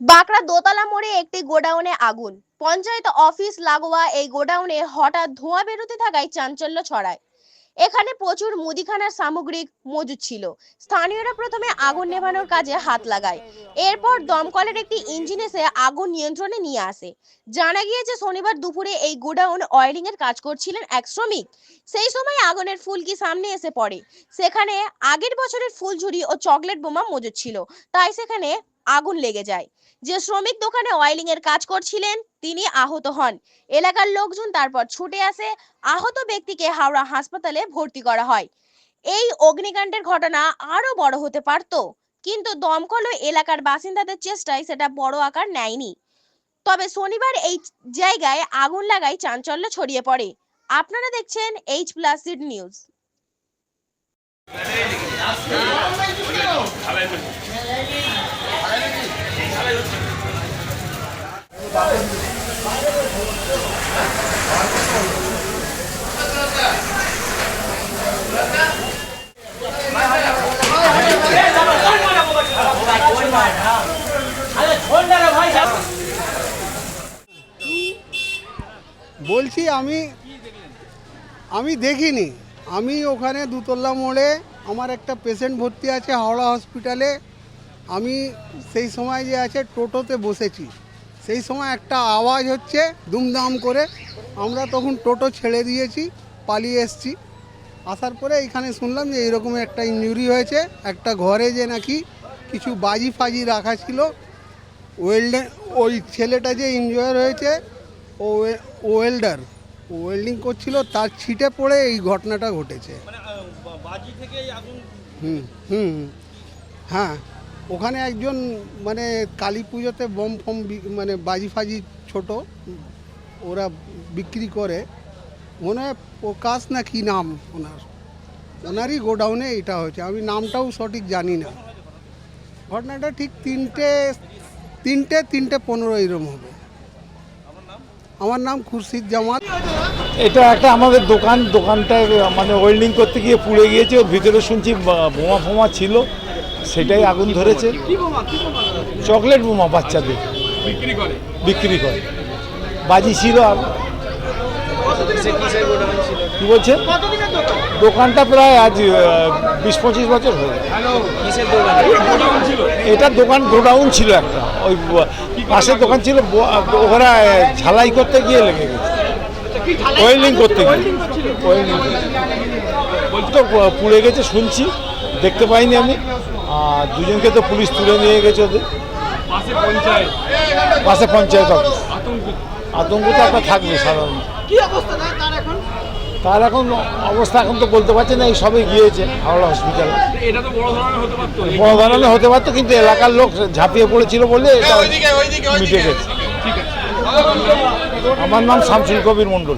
বাঁকড়া দোতলা মোড়ে একটি গোডাউনে আগুন। পঞ্চায়েত অফিস লাগোয়া এই গোডাউনে হঠাৎ ধোঁয়া বেরোতে থাকায় চাঞ্চল্য ছড়ায়। এখানে প্রচুর মুদিখানার সামগ্রিক মজুদ ছিল। স্থানীয়রা প্রথমে আগুন নেভানোর কাজে হাত লাগায়। এরপর দমকলের একটি ইঞ্জিন এসে আগুন নিয়ন্ত্রণে নিয়ে আসে। জানা গিয়েছে, শনিবার দুপুরে এই গোডাউন অয়েলিং এর কাজ করছিলেন এক শ্রমিক। সেই সময় আগুনের ফুলকি সামনে এসে পড়ে। সেখানে আগের বছরের ফুলঝুরি ও চকলেট বোমা মজুদ ছিল। তাই সেখানে আগুন লেগে যায়। যে শ্রমিক দোকানে অয়েলিং এর কাজ করছিলেন, তিনি আহত হন। এলাকার লোকজন তারপর ছুটে আসে, আহত ব্যক্তিকে হাওড়া হাসপাতালে ভর্তি করা হয়। এই অগ্নিকাণ্ডের ঘটনা আরও বড় হতে পারত, কিন্তু দমকল ও এলাকার বাসিন্দাদের চেষ্টায় সেটা বড় আকার নেয়নি। তবে শনিবার এই জায়গায় আগুন লাগায় চাঞ্চল্য ছড়িয়ে পড়ে। আপনারা দেখছেন এইচ প্লাস সিড নিউজ বলছি আমি আমি দেখিনি। আমি ওখানে দুতলা মোড়ে আমার একটা পেশেন্ট ভর্তি আছে হাওড়া হসপিটালে আমি সেই সময় যে আছে টোটোতে বসেছি সেই সময় একটা আওয়াজ হচ্ছে দুমদাম করে। আমরা তখন টোটো ছেড়ে দিয়েছি পালিয়ে এসছি। আসার পরে এখানে শুনলাম যে এরকম একটা ইঞ্জুরি হয়েছে একটা ঘরে যে নাকি কিছু বাজি ফাজি রাখা ছিল। ওয়েল্ডে ওই ছেলেটা যে ইনজয়ার হয়েছে ও ওয়ে- ওয়েল্ডার ওয়েল্ডিং করছিল তার ছিটে পড়ে এই ঘটনাটা ঘটেছে। হুম হুম হুম। হ্যাঁ। ওখানে একজন মানে কালী পুজোতে বম ফম মানে বাজি ফাজি ছোট, ওরা বিক্রি করে। মনে হয় প্রকাশ না কি নাম ওনার? ওনারই গোডাউনে এটা হয়েছে। আমি নামটাও সঠিক জানি না। ঘটনাটা ঠিক তিনটে তিনটে তিনটে পনেরো এরম হবে। আমার নাম খুরশিদ জামাল এটা একটা আমাদের দোকান দোকানটা মানে ওয়েল্ডিং করতে গিয়ে পুড়ে গিয়েছে, ওর ভিতরে শুনছি বোমা ফোমা ছিল। সেটাই আগুন ধরেছে। চকলেট বোমা বাচ্চাদের। বিক্রি করে? বাজি ছিল আর। কি বলছে? দোকানটা প্রায় আজ বিশ পঁচিশ বছর হয়ে এটা দোকান গোডাউন ছিল একটা। ওই পাশের দোকান ছিল ওখানে ঝালাই করতে গিয়ে লেগে গেছে। ওয়েল্ডিং করতে গিয়ে। ওয়েল্ডিং তো পুড়ে গেছে শুনছি। দেখতে পাইনি আমি। আর দুজনকে তো পুলিশ তুলে নিয়ে গেছে ওদের। পাশে পঞ্চায়েত। পাশে পঞ্চায়েত অফিস আতঙ্ক তো একটা থাকবে সাধারণত তার এখন? অবস্থা এখন তো বলতে পারছে না এই সবে গিয়েছে হাওড়া হসপিটালে এটা তো বড় ধরনের হতে পারতো। বড় ধরনের হতে পারতো কিন্তু এলাকার লোক ঝাঁপিয়ে পড়েছিল বলে এটা মিটে গেছে। আমার নাম শামসুল কবির মণ্ডল।